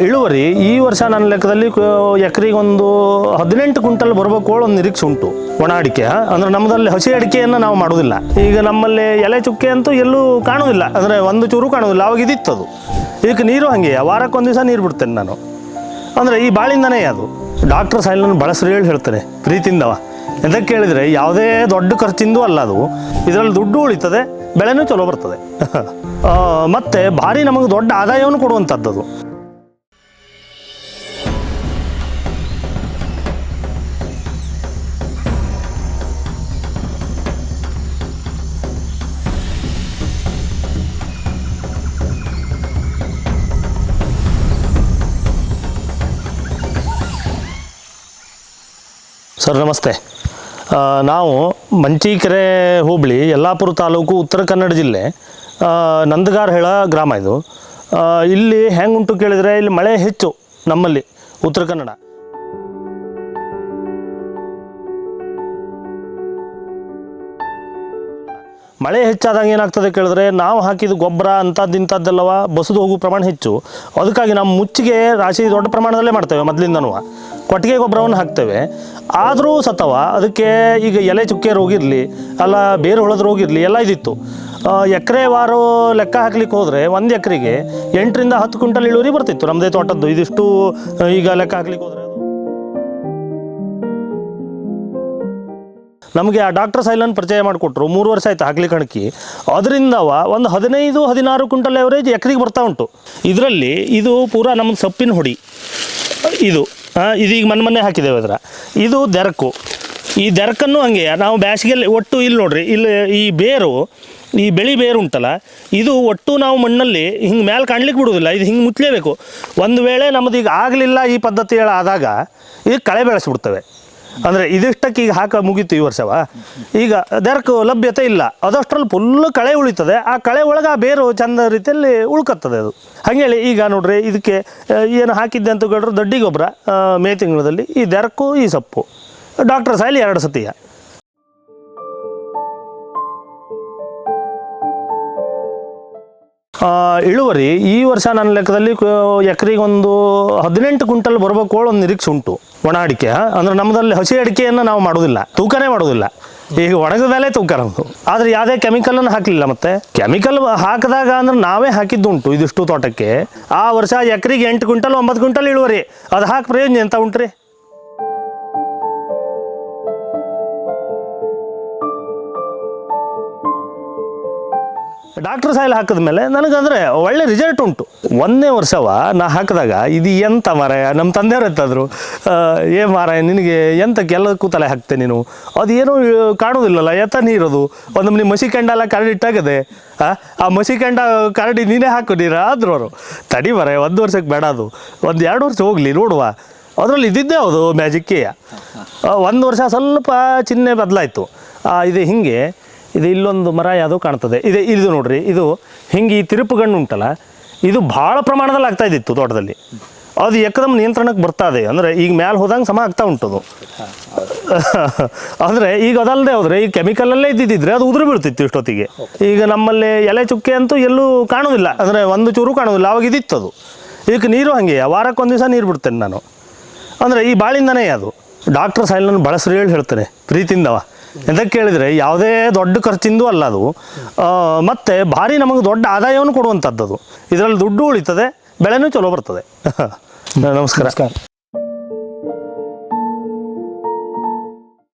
ಇಳುವರಿ ಈ ವರ್ಷ ನನ್ನ ಲೆಕ್ಕದಲ್ಲಿ ಎಕರೆಗೆ ಒಂದು ಹದಿನೆಂಟು ಕ್ವಿಂಟಲ್ ಬರಬೇಕು ಒಂದು ನಿರೀಕ್ಷೆ ಉಂಟು, ಒಣ ಅಡಿಕೆ? ಅಂದ್ರೆ ನಮ್ಮದಲ್ಲಿ ಹಸಿ ಅಡಿಕೆಯನ್ನು ನಾವು ಮಾಡೋದಿಲ್ಲ ಈಗ ನಮ್ಮಲ್ಲಿ ಎಲೆ ಚುಕ್ಕೆ ಅಂತೂ ಎಲ್ಲೂ ಕಾಣೋದಿಲ್ಲ ಅಂದರೆ ಒಂದು ಚೂರು ಕಾಣುವುದಿಲ್ಲ. ಅವಾಗ ಇದಿತ್ತು ಅದು ಇದಕ್ಕೆ ನೀರು ಹಾಗೆ ವಾರಕ್ಕೊಂದು ದಿವಸ ನೀರು ಬಿಡ್ತೇನೆ ನಾನು. ಅಂದರೆ ಈ ಬಾಳಿಂದನೇ ಅದು. ಡಾಕ್ಟರ್ ಸಾಯಿಲನ್ನು ಬಳಸ್ರಿ ಹೇಳಿ ಹೇಳ್ತಾರೆ, ಪ್ರೀತಿಯಿಂದವ. ಎಂದಕ್ಕೆ ಕೇಳಿದರೆ, ಯಾವುದೇ ದೊಡ್ಡ ಖರ್ಚಿಂದೂ ಅಲ್ಲ ಅದು. ಇದರಲ್ಲಿ ದುಡ್ಡು ಉಳಿತದೆ, ಬೆಳೆನೂ ಚಲೋ ಬರ್ತದೆ. ಮತ್ತೆ ಭಾರಿ ನಮಗೆ ದೊಡ್ಡ ಆದಾಯವನ್ನು ಕೊಡುವಂಥದ್ದು ಅದು. ಸರ್, ನಮಸ್ತೆ. ನಾವು ಮಂಚಿಕೆರೆ ಹೋಬಳಿ, ಯಲ್ಲಾಪುರ ತಾಲೂಕು ಉತ್ತರ ಕನ್ನಡ ಜಿಲ್ಲೆ ನಂದಗಾರ ನಂದಗಾರ್ ಹೇಳ ಗ್ರಾಮ ಇದು. ಇಲ್ಲಿ ಹೆಂಗುಂಟು ಕೇಳಿದರೆ ಇಲ್ಲಿ ಮಳೆ ಹೆಚ್ಚು ನಮ್ಮಲ್ಲಿ ಉತ್ತರ ಕನ್ನಡ. ಮಳೆ ಹೆಚ್ಚಾದಾಗ ಏನಾಗ್ತದೆ ಕೇಳಿದ್ರೆ ನಾವು ಹಾಕಿದ ಗೊಬ್ಬರ ಅಂಥದ್ದು ಇಂಥದ್ದೆಲ್ಲವ ಬಸದು ಹೋಗುವ ಪ್ರಮಾಣ ಹೆಚ್ಚು. ಅದಕ್ಕಾಗಿ ನಾವು ಮುಚ್ಚಿಗೆ ರಾಶಿ ದೊಡ್ಡ ಪ್ರಮಾಣದಲ್ಲೇ ಮಾಡ್ತೇವೆ ಮೊದಲಿಂದನೂ. ಕೊಟ್ಟಿಗೆ ಗೊಬ್ಬರವನ್ನು ಹಾಕ್ತೇವೆ. ಆದರೂ ಸತವ ಅದಕ್ಕೆ ಈಗ ಎಲೆ ಚುಕ್ಕೆ ರೋಗ ಇರಲಿ, ಅಲ್ಲ ಬೇರು ಹುಳದ ರೋಗ ಇರಲಿ, ಎಲ್ಲ ಇದಿತ್ತು. ಎಕರೆ ವಾರು ಲೆಕ್ಕ ಹಾಕ್ಲಿಕ್ಕೆ ಹೋದರೆ ಒಂದು ಎಕರೆಗೆ ಎಂಟರಿಂದ ಹತ್ತು ಕ್ವಿಂಟಲ್ ಇಳುವರಿ ಬರ್ತಿತ್ತು ನಮ್ಮದೇ ತೋಟದ್ದು. ಇದಿಷ್ಟು ಈಗ ಲೆಕ್ಕ ಹಾಕ್ಲಿಕ್ಕೆ ಹೋದರೆ. ನಮಗೆ ಆ ಡಾಕ್ಟರ್ ಸೈಲನ್ ಪರಿಚಯ ಮಾಡಿಕೊಟ್ರು, ಮೂರು ವರ್ಷ ಆಯ್ತು ಕಣಕ್ಕಿ ಕಣಕಿ ಅವ ಒಂದು ಹದಿನೈದು, ಹದಿನಾರು ಕ್ವಿಂಟಲ್ ಎವರೇಜ್ ಎಕರೆಗೆ ಬರ್ತಾ ಉಂಟು. ಇದರಲ್ಲಿ ಇದು ಪೂರಾ ನಮ್ಮ ಸೊಪ್ಪಿನ ಹೊಡಿ. ಇದು ಇದೀಗ ಮನೆ ಮನೆ ಹಾಕಿದ್ದೇವೆ ಅದರ. ಇದು ದೆರಕು. ಈ ದೆರಕನ್ನು ಹಂಗೆ, ನಾವು ಬ್ಯಾಸಿಗೆಯಲ್ಲಿ ಒಟ್ಟು ಇಲ್ಲಿ ನೋಡ್ರಿ, ಇಲ್ಲಿ ಈ ಬೇರು, ಈ ಬೆಳಿ ಬೇರು ಉಂಟಲ್ಲ, ಇದು ಒಟ್ಟು ನಾವು ಮಣ್ಣಲ್ಲಿ ಹಿಂಗೆ ಮೇಲೆ ಕಾಣ್ಲಿಕ್ಕೆ ಬಿಡುವುದಿಲ್ಲ, ಇದು ಹಿಂಗೆ ಮುಚ್ಚಲೇಬೇಕು. ಒಂದು ವೇಳೆ ನಮ್ಮದು ಈಗ ಆಗಲಿಲ್ಲ ಈ ಪದ್ಧತಿ ಆದಾಗ ಇದು ಕಳೆ ಬೆಳೆಸ್ಬಿಡ್ತವೆ. ಅಂದರೆ ಇದಿಷ್ಟಕ್ಕೆ ಈಗ ಹಾಕ ಮುಗೀತು ಈ ವರ್ಷವ. ಈಗ ದೆರಕು ಲಭ್ಯತೆ ಇಲ್ಲ. ಅದಷ್ಟರಲ್ಲಿ ಫುಲ್ಲು ಕಳೆ ಉಳಿತದೆ. ಆ ಕಳೆ ಒಳಗೆ ಆ ಬೇರು ಚಂದ ರೀತಿಯಲ್ಲಿ ಉಳ್ಕತ್ತದೆ ಅದು. ಹಾಗೇಳಿ ಈಗ ನೋಡ್ರಿ ಇದಕ್ಕೆ ಏನು ಹಾಕಿದ್ದೆ ಅಂತ ಕೇಳಿದ್ರೆ ದೊಡ್ಡಿ ಗೊಬ್ಬರ ಮೇ ತಿಂಗಳಲ್ಲಿ ಈ ದೆರಕು, ಈ ಸೊಪ್ಪು. ಡಾಕ್ಟರ್ ಸಾಯಿಲ್ ಎರಡು ಸತಿಯ. ಇಳುವರಿ ಈ ವರ್ಷ ನನ್ನ ಲೆಕ್ಕದಲ್ಲಿ ಎಕರೆಗೆ ಒಂದು ಹದಿನೆಂಟು ಕ್ವಿಂಟಲ್ ಬರಬೇಕು ಒಂದು ನಿರೀಕ್ಷೆ ಉಂಟು ಒಣ ಅಡಿಕೆ. ಅಂದ್ರೆ ನಮ್ಮದಲ್ಲಿ ಹಸಿ ಅಡಿಕೆಯನ್ನು ನಾವು ಮಾಡೋದಿಲ್ಲ, ತೂಕನೇ ಮಾಡೋದಿಲ್ಲ. ಈಗ ಒಣಗಿದ ಮೇಲೆ ತೂಕ ನಮ್ಮದು ಆದರೆ ಯಾವುದೇ ಕೆಮಿಕಲನ್ನು ಹಾಕಲಿಲ್ಲ ಮತ್ತೆ. ಕೆಮಿಕಲ್ ಹಾಕಿದಾಗ ಅಂದ್ರೆ ನಾವೇ ಹಾಕಿದ್ದುಂಟು ಇದಿಷ್ಟು ತೋಟಕ್ಕೆ. ಆ ವರ್ಷ ಎಕರೆಗೆ ಎಂಟು ಕ್ವಿಂಟಲ್, ಒಂಬತ್ತು ಕ್ವಿಂಟಲ್ ಇಳುವರಿ. ಅದು ಹಾಕಿ ಪ್ರಯೋಜನ ಎಂತ ಉಂಟ್ರಿ ಡಾಕ್ಟರ್ ಸಾಯಿಲ್ ಹಾಕಿದ್ಮೇಲೆ ನನಗಂದರೆ ಒಳ್ಳೆ ರಿಸಲ್ಟ್ ಉಂಟು. ಒಂದನೇ ವರ್ಷವ ನಾ ಹಾಕಿದಾಗ, ಇದು ಎಂತ ಮಾರಾಯ? ನಮ್ಮ ತಂದೆಯವ್ರು ಎತ್ತಾದ್ರು ಏ ಮಾರಾಯ, ನಿನಗೆ ಎಂತ ಕೆಲದಕ್ಕೂ ತಲೆ ಹಾಕ್ತೆ ನೀನು? ಅದೇನೋ ಕಾಣೋದಿಲ್ಲಲ್ಲ, ಎತ್ತ ನೀರೋದು? ಒಂದು ನಿಮ್ಮ ಮಸಿ ಕೆಂಡ ಕರಡಿ ಇಟ್ಟಾಗದೆ, ಆ ಮಸಿ ಕೆಂಡ ಕರಡಿ ನೀನೇ ಹಾಕು ನೀರು? ಆದರು ಅವರು, ತಡಿ ಮಾರಾಯ, ಒಂದು ವರ್ಷಕ್ಕೆ ಬೇಡ ಅದು. ಒಂದು ಎರಡು ವರ್ಷ ಹೋಗಲಿ, ನೋಡುವ. ಅದರಲ್ಲಿ ಇದ್ದಿದ್ದೇ ಹೌದು ಮ್ಯಾಜಿಕ್ಕೇ ಒಂದು ವರ್ಷ ಸ್ವಲ್ಪ ಚಿಹ್ನೆ ಬದಲಾಯಿತು. ಇದು ಹಿಂಗೆ ಇದು ಇಲ್ಲೊಂದು ಮರ ಯಾವುದೋ ಕಾಣ್ತದೆ. ಇದೆ, ಇದು ನೋಡ್ರಿ, ಇದು ಹಿಂಗೆ ಈ ತಿರುಪು ಗಣ್ಣು ಉಂಟಲ್ಲ, ಇದು ಭಾಳ ಪ್ರಮಾಣದಲ್ಲಿ ಆಗ್ತಾ ಇದ್ದಿತ್ತು ತೋಟದಲ್ಲಿ. ಅದು ಎಕದಮ್ ನಿಯಂತ್ರಣಕ್ಕೆ ಬರ್ತಾ ಇದೆ. ಅಂದರೆ ಈಗ ಮ್ಯಾಲೆ ಹೋದಂಗೆ ಸಮ ಆಗ್ತಾ ಉಂಟದು. ಅಂದರೆ ಈಗ ಅದಲ್ಲದೆ ಹೋದರೆ, ಈ ಕೆಮಿಕಲಲ್ಲೇ ಇದ್ದಿದ್ದಿದ್ರೆ ಅದು ಉದುರು ಬೀಳ್ತಿತ್ತು ಇಷ್ಟೊತ್ತಿಗೆ. ಈಗ ನಮ್ಮಲ್ಲಿ ಎಲೆ ಚುಕ್ಕೆ ಅಂತೂ ಎಲ್ಲೂ ಕಾಣೋದಿಲ್ಲ. ಅಂದರೆ ಒಂದು ಚೂರು ಕಾಣೋದಿಲ್ಲ, ಅವಾಗ ಇದಿತ್ತು ಅದು ಈಗ ನೀರು ಹಾಗೆ, ವಾರಕ್ಕೊಂದು ದಿವಸ ನೀರು ಬಿಡ್ತೇನೆ ನಾನು. ಅಂದರೆ ಈ ಬಾಳಿಂದನೇ ಅದು. ಡಾಕ್ಟರ್ ಸಾಯಿಲನ್ನು ಬಳಸ್ರಿ ಹೇಳಿ ಹೇಳ್ತೇನೆ. ಪ್ರೀತಿಯಿಂದವ ಎಂತಕ್ಕೆ ಕೇಳಿದರೆ ಯಾವುದೇ ದೊಡ್ಡ ಖರ್ಚಿಂದೂ ಅಲ್ಲ ಅದು. ಮತ್ತು ಭಾರಿ ನಮಗೆ ದೊಡ್ಡ ಆದಾಯವನ್ನು ಕೊಡುವಂಥದ್ದು ಇದರಲ್ಲಿ ದುಡ್ಡು ಉಳಿತದೆ, ಬೆಳೆನೂ ಚಲೋ ಬರ್ತದೆ. ನಮಸ್ಕಾರ.